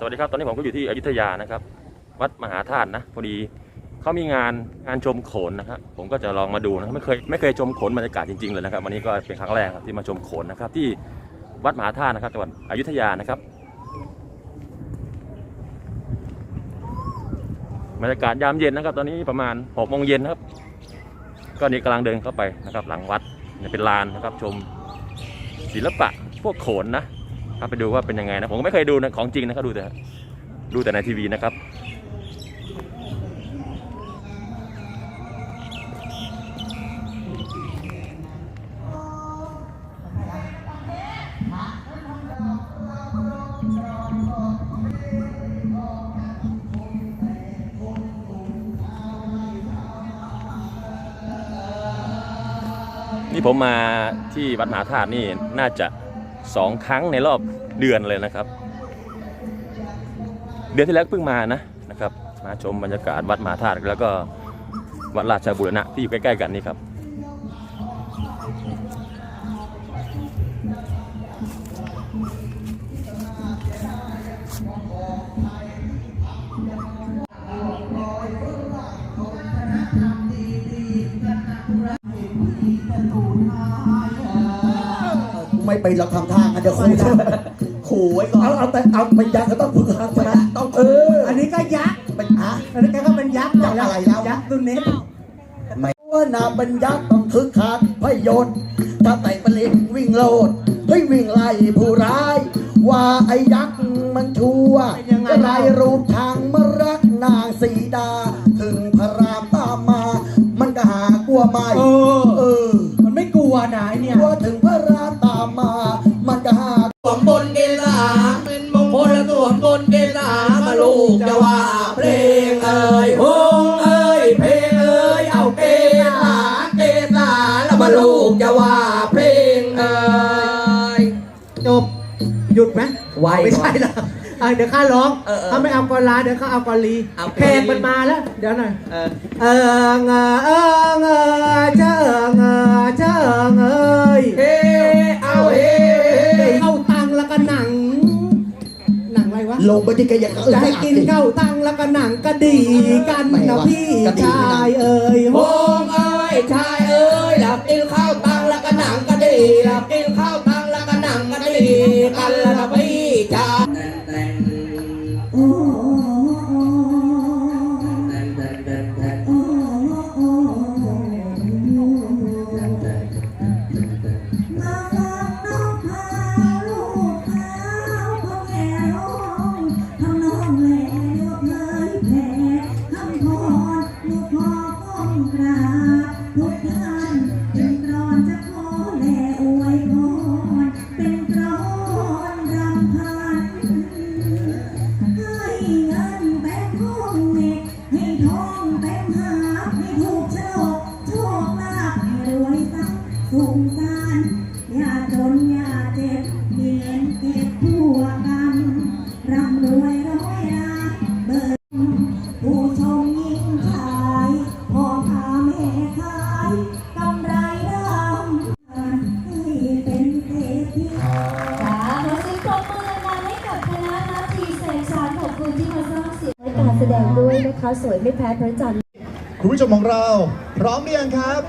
สวัสดีครับตอนนี้ผมก็อยู่ที่อยุธยานะครับ วัดมหาธาตุนะพอดีเขามีงานงานชมโขนนะครับผมก็จะลองมาดูนะไม่เคยไม่เคยชมโขนบรรยากาศจริงๆเลยนะครับวันนี้ก็เป็นครั้งแรกครับที่มาชมโขนนะครับที่วัดมหาธาตุนะครับจังหวัดอยุธยานะครับบรรยากาศยามเย็นนะครับ ตอนนี้ประมาณหกโมงเย็นครับ ก็นี่กำลังเดินเข้าไปนะครับ หลังวัดเป็นลานนะครับชมศิลปะพวกโขนนะ ครับไปดูว่าเป็นยังไงนะ ผมก็ไม่เคยดูนะของจริงนะครับดูแต่ดูแต่ในทีวีนะครับนี่ผมมาที่วัดมหาธาตุนี่น่าจะ สองครั้งในรอบเดือนเลยนะครับ เดือนที่แล้วเพิ่งมานะนะครับ มาชมบรรยากาศวัดมหาธาตุแล้วก็วัดราชบุรณะที่อยู่ใกล้ๆกันนี่ครับ ไม่ไปเราทำทางกันจะขู่ขู่ไว้ก่อนเอาเอาแต่เอาเป็นยักษ์ก็ต้องฝึกหัดใช่ไหมต้องเอขู่ออันนี้ก็ยักษ์เป็นอะ อันนี้ก็เป็นยักษ์ยักษ์อะไรแล้ว ยักษ์ตัวนี้ไม่ว่านาบัญญัติต้องคึกคักพยนต์ถ้าไต่ปลิงวิ่งโลดเฮ้ยวิ่งไล่ผู้ร้าย ว่าไอ้ยักษ์มันชั่วก็ไรรูปทางมารักนางสีดา ถึงพระรามตามมา มันก็หากลัวไม่ เออ วมบนเกษาเป็นมงคลและสวมบนเกษามาลูกจะว่าเพลงเอ่ยฮงเอ่ยเพลงเอ่ยเอาเกษาเกษาแล้วมาลูกจะว่าเพลงเอ่ยจบหยุดไหมไวไม่ใช่ละอะเดี๋ยวข้าร้องถ้าไม่เอากอลาเดี๋ยวข้าเอากอลีเพลงมันมาแล้ว เดี๋ยวหน่อยเออเออเงอเออเงอเจ้าเงอเจ้าเงอ ลงไปที่แกอยากจะให้กินข้าวตังแล้วก็หนังกระดีกันนะพี่ชายเอ่ยโฮงเอ่ยชายเอ่ยหลับกิน สวยไม่แพ้พระจันทร์คุณผู้ชมของเรา พร้อมหรือยังครับ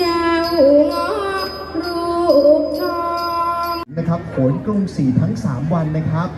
จ้างารูปทองนะครับโขนกรุงศรีทั้ง 3 วันนะครับ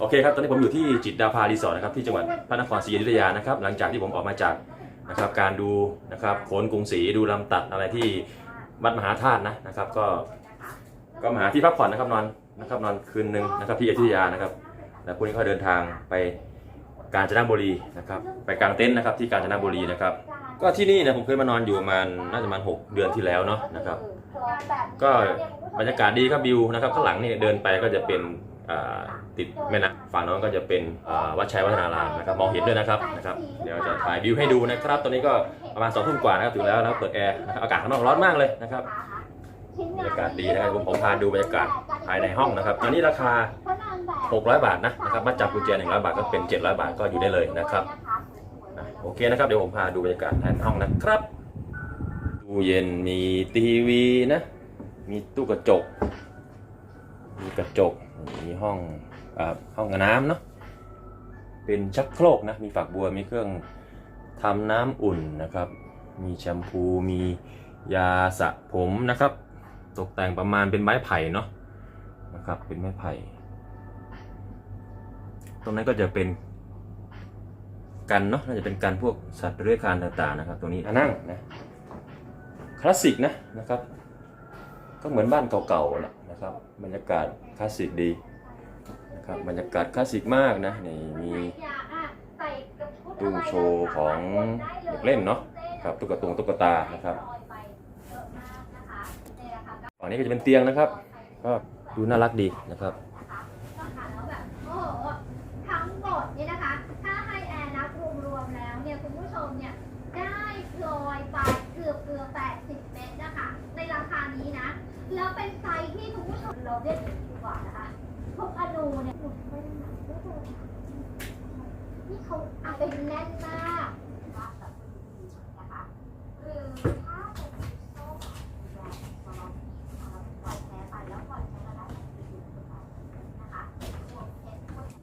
โอเคครับ ตอนนี้ผมอยู่ที่จิตดาภารีสอร์ทนะครับที่จังหวัดพระนครศรีอยุธยานะครับ หลังจากที่ผมออกมาจากนะครับการดูนะครับโขนกรุงศรีดูลำตัดอะไรที่วัดมหาธาตุนะนะครับ ก็ก็มาหาที่พักผ่อนนะครับนอนนะครับนอนคืนหนึ่งนะครับที่อยุธยานะครับแล้วพรุ่งนี้ก็เดินทางไปกาญจนบุรีนะครับ ไปกางเต็นท์นะครับที่กาญจนบุรีนะครับ ก็ที่นี่นะผมเคยมานอนอยู่ประมาณน่าจะประมาณหกเดือนที่แล้วเนาะนะครับ ก็บรรยากาศดีครับวิวนะครับข้างหลังนี่เดินไปก็จะเป็น ติดแม่น้ำฝั่งน้นก็จะเป็นวัดชัยวัฒนารามนะครับมองเห็นด้วยนะครับนะครับเดี๋ยวจะถ่ายวิวให้ดูนะครับ ตอนนี้ก็ประมาณสองทุ่มกว่านะครับถึงแล้วแล้วเปิดแอร์อากาศข้างนอกร้อนมากเลยนะครับบรรยากาศดีนะครับผมพาดูบรรยากาศภายในห้องนะครับตอนนี้ราคา 600 บาทนะนะครับมาจับกุญแจ100 บาทก็เป็น 700 บาทก็อยู่ได้เลยนะครับโอเคนะครับเดี๋ยวผมพาดูบรรยากาศภายในห้องนะครับตู้เย็นมีทีวีนะ มีตู้กระจก มีกระจก มีห้องอาห้องน้ำเนาะเป็นชักโครกนะมีฝักบัวมีเครื่องทำน้ำอุ่นนะครับ มีแชมพูมียาสระผมนะครับ ตกแต่งประมาณเป็นไม้ไผ่เนาะนะครับเป็นไม้ไผ่ ตรงนั้นก็จะเป็นกันเนาะน่าจะเป็นกันพวกสัตว์เลื้อยคลานต่างๆนะครับ ตรงนี้นั่งนะคลาสสิกนะนะครับ ก็เหมือนบ้านเก่าๆแหละนะครับ บรรยากาศคลาสสิกดีนะครับบรรยากาศคลาสสิกมากนะนี่มีตู้โชว์ของเด็กเล่นเนาะครับตุ๊กตาตุ๊กตานะครับฝั่งนี้ก็จะเป็นเตียงนะครับ ก็ดูน่ารักดีนะครับ แล้วแบบโอ้โหทั้งหมดเนี่ยนะคะ ถ้าให้แอร์นับรวมๆแล้วเนี่ยคุณผู้ชมเนี่ยได้พลอยไปเกือบเกือบ80 เมตรนะคะ ในราคานี้นะ แล้วเป็นไซส์ที่คุณผู้ชม เราเรียกดีกว่านะคะพวกอนูเนี่ยนี่เขาอาเป็นแน่นมากว่าแบบนะคะคือถ้าเป็นโซ่แบบสำหรับเราปล่อยแพ้ไปแล้วปล่อยใช้มาได้เป็นปีนะคะบวกเพชร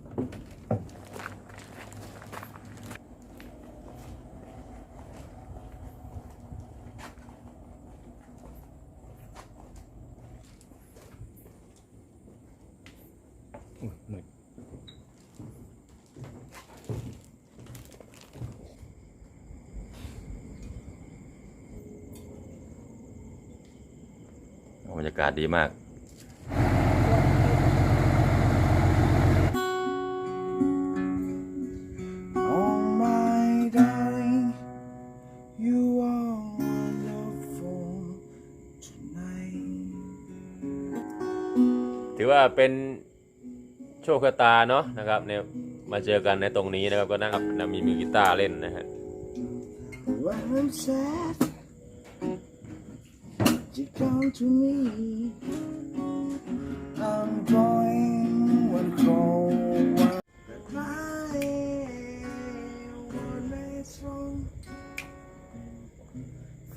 บรรยากาศดีมาก Oh my darling, you are wonderful tonight. ถือว่าเป็น โชคชะตาเนาะนะครับเนี่ยมาเจอกันในตรงนี้นะครับก็นั่งนะมีมือกีตาร์เล่นนะฮะ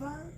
ฟัง